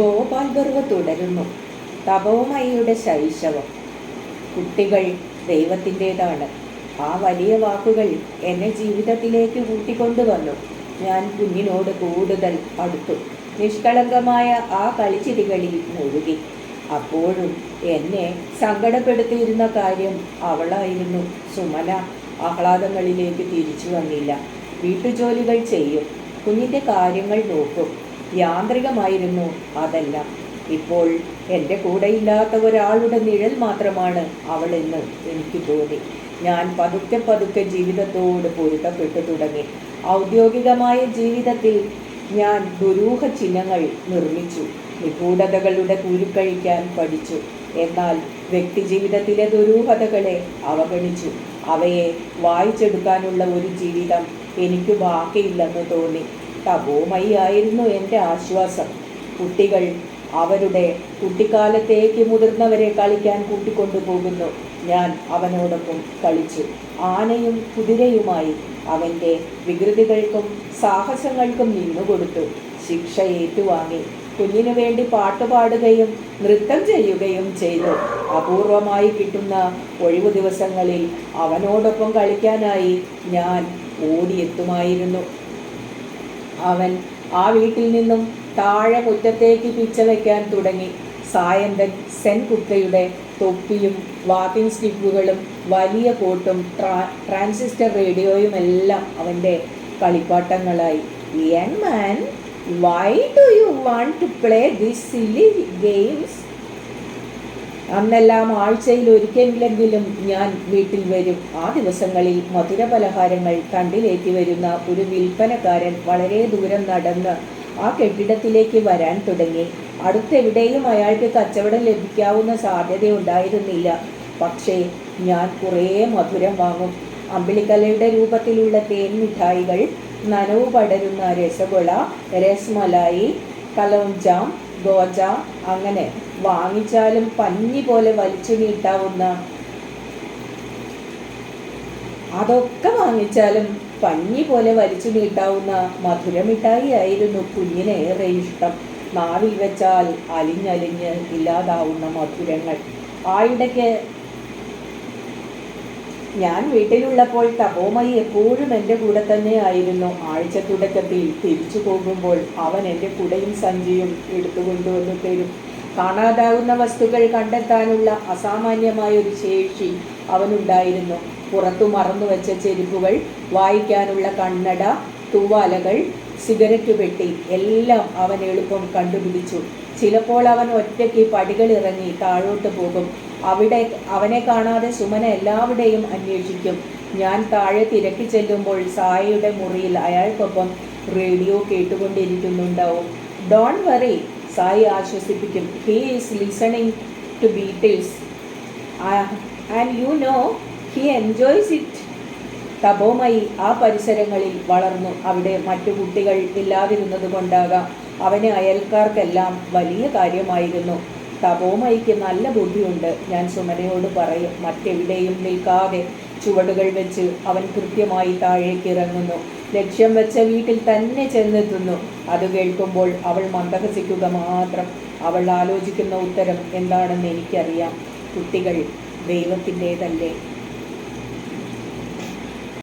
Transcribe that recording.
ഗോപാൽ ഗർവ തുടരുന്നു. തപോമയയുടെ ശൈശവം. കുട്ടികൾ ദൈവത്തിന്റെതാണ്. ആ വലിയ വാക്കുകൾ എന്നെ ജീവിതത്തിലേക്ക് കൂട്ടിക്കൊണ്ടുവന്നു. ഞാൻ കുഞ്ഞിനോട് കൂടുതൽ അടുത്തു. നിഷ്കളങ്കമായ ആ കളിച്ചിരികളിൽ മുഴുകി. അപ്പോഴും എന്നെ സങ്കടപ്പെടുത്തിയിരുന്ന കാര്യം അവളായിരുന്നു സുമന ആഹ്ലാദങ്ങളിലേക്ക് തിരിച്ചു വന്നില്ല. വീട്ടുജോലികൾ ചെയ്യും. കുഞ്ഞിന്റെ കാര്യങ്ങൾ നോക്കും. യാന്ത്രികമായിരുന്നു അതെല്ലാം. ഇപ്പോൾ എന്റെ കൂടെയില്ലാത്ത ഒരാളുടെ നിഴൽ മാത്രമാണ് അവളെന്ന് എനിക്ക് തോന്നി. ഞാൻ പതുക്കെ പതുക്കെ ജീവിതത്തോട് പൊരുത്തപ്പെട്ടു തുടങ്ങി. ഔദ്യോഗികമായ ജീവിതത്തിൽ ഞാൻ ദുരൂഹ ചിഹ്നങ്ങൾ നിർമ്മിച്ചു. നിഗൂഢതകളുടെ കൂലിക്കഴിക്കാൻ പഠിച്ചു. എന്നാൽ വ്യക്തിജീവിതത്തിലെ ദുരൂഹതകളെ അവഗണിച്ചു. അവയെ വായിച്ചെടുക്കാനുള്ള ഒരു ജീവിതം എനിക്ക് ബാക്കിയില്ലെന്ന് തോന്നി. തപോമയായിരുന്നു എന്റെ ആശ്വാസം. കുട്ടികൾ അവരുടെ കുട്ടിക്കാലത്തേക്ക് മുതിർന്നവരെ കളിക്കാൻ കൂട്ടിക്കൊണ്ടുപോകുന്നു. ഞാൻ അവനോടൊപ്പം കളിച്ചു. ആനയും കുതിരയുമായി അവന്റെ വികൃതികൾക്കും സാഹസങ്ങൾക്കും നിന്നുകൊടുത്തു. ശിക്ഷ ഏറ്റുവാങ്ങി കുഞ്ഞിനു വേണ്ടി പാട്ടുപാടുകയും നൃത്തം ചെയ്യുകയും ചെയ്തു. അപൂർവമായി കിട്ടുന്ന ഒഴിവു ദിവസങ്ങളിൽ അവനോടൊപ്പം കളിക്കാനായി ഞാൻ ഓടിയെത്തുമായിരുന്നു. അവൻ ആ വീട്ടിൽ നിന്നും താഴെ മുറ്റത്തേക്ക് പിച്ചവെക്കാൻ തുടങ്ങി. സായന്തൻ സെൻ കുത്തയുടെ തൊപ്പിയും വാക്കിംഗ് സ്റ്റിക്കുകളും വലിയ കോട്ടും ട്രാ ട്രാൻസിസ്റ്റർ റേഡിയോയും എല്ലാം അവന്റെ കളിപ്പാട്ടങ്ങളായി. Young man why do you want to play this silly games അന്നെല്ലാം ആഴ്ചയിൽ ഒരിക്കലെങ്കിലും ഞാൻ വീട്ടിൽ വരും. ആ ദിവസങ്ങളിൽ മധുര പലഹാരങ്ങൾ തണ്ടിലേറ്റി വരുന്ന ഒരു വിൽപ്പനക്കാരൻ വളരെ ദൂരം നടന്ന് ആ കെട്ടിടത്തിലേക്ക് വരാൻ തുടങ്ങി. അടുത്തെവിടെയും അയാൾക്ക് കച്ചവടം ലഭിക്കാവുന്ന സാധ്യത ഉണ്ടായിരുന്നില്ല പക്ഷേ ഞാൻ കുറേ മധുരം വാങ്ങും. അമ്പിളിക്കലയുടെ രൂപത്തിലുള്ള തേൻ മിഠായികൾ നനവ് പടരുന്ന രസഗുള രസ്മലായി കലോംജാം ഗോജ അങ്ങനെ വാങ്ങിച്ചാലും പഞ്ഞി പോലെ വലിച്ചു നീട്ടാവുന്ന അതൊക്കെ വാങ്ങിച്ചാലും പഞ്ഞി പോലെ വലിച്ചു നീട്ടാവുന്ന മധുരമിഠായി ആയിരുന്നു കുഞ്ഞിന് ഏറെ ഇഷ്ടം. നാവിൽ വെച്ചാൽ അലിഞ്ഞലിഞ്ഞ് ഇല്ലാതാവുന്ന മധുരങ്ങൾ. ആയിടയ്ക്ക് ഞാൻ വീട്ടിലുള്ളപ്പോൾ തപോമയി എപ്പോഴും എന്റെ കൂടെ തന്നെയായിരുന്നു ആഴ്ച തുടക്കത്തിൽ തിരിച്ചു പോകുമ്പോൾ അവൻ എന്റെ കുടയും സഞ്ചിയും എടുത്തുകൊണ്ടുവന്ന് തരും. കാണാതാവുന്ന വസ്തുക്കൾ കണ്ടെത്താനുള്ള അസാമാന്യമായ ഒരു ശേഷി അവനുണ്ടായിരുന്നു. പുറത്തു മറന്നു വെച്ച ചെരുപ്പുകൾ വായിക്കാനുള്ള കണ്ണട തൂവാലകൾ സിഗരറ്റ് പെട്ടി എല്ലാം അവൻ എളുപ്പം കണ്ടുപിടിച്ചു. ചിലപ്പോൾ അവൻ ഒറ്റയ്ക്ക് പടികളിറങ്ങി താഴോട്ട് പോകും. അവിടെ അവനെ കാണാതെ സുമന എല്ലാവരുടെയും അന്വേഷിക്കും. ഞാൻ താഴെ തിരക്കി ചെല്ലുമ്പോൾ സായയുടെ മുറിയിൽ അയാൾക്കൊപ്പം റേഡിയോ കേട്ടുകൊണ്ടിരിക്കുന്നുണ്ടാവും don't worry Sai ആശ്വസിപ്പിക്കും. He is listening to Beatles and you know he enjoys it Tapomayi ആ പരിസരങ്ങളിൽ വളർന്നു. അവിടെ മറ്റു കുട്ടികൾ ഇല്ലാതിരുന്നത് കൊണ്ടാകാം അവന് അയൽക്കാർക്കെല്ലാം വലിയ കാര്യമായിരുന്നു. തപോമയിക്ക് നല്ല ബുദ്ധിയുണ്ട്. ഞാൻ സുമനയോട് പറയും മറ്റെവിടെയും നിൽക്കാതെ ചുവടുകൾ വെച്ച് അവൻ കൃത്യമായി താഴേക്ക് ഇറങ്ങുന്നു. ലക്ഷ്യം വെച്ച വീട്ടിൽ തന്നെ ചെന്നെത്തുന്നു. അത് കേൾക്കുമ്പോൾ അവൾ മന്ദഹസിക്കുക മാത്രം. അവൾ ആലോചിക്കുന്ന ഉത്തരം എന്താണെന്ന് എനിക്കറിയാം. കുട്ടികൾ ദൈവത്തിന്റേതല്ലേ?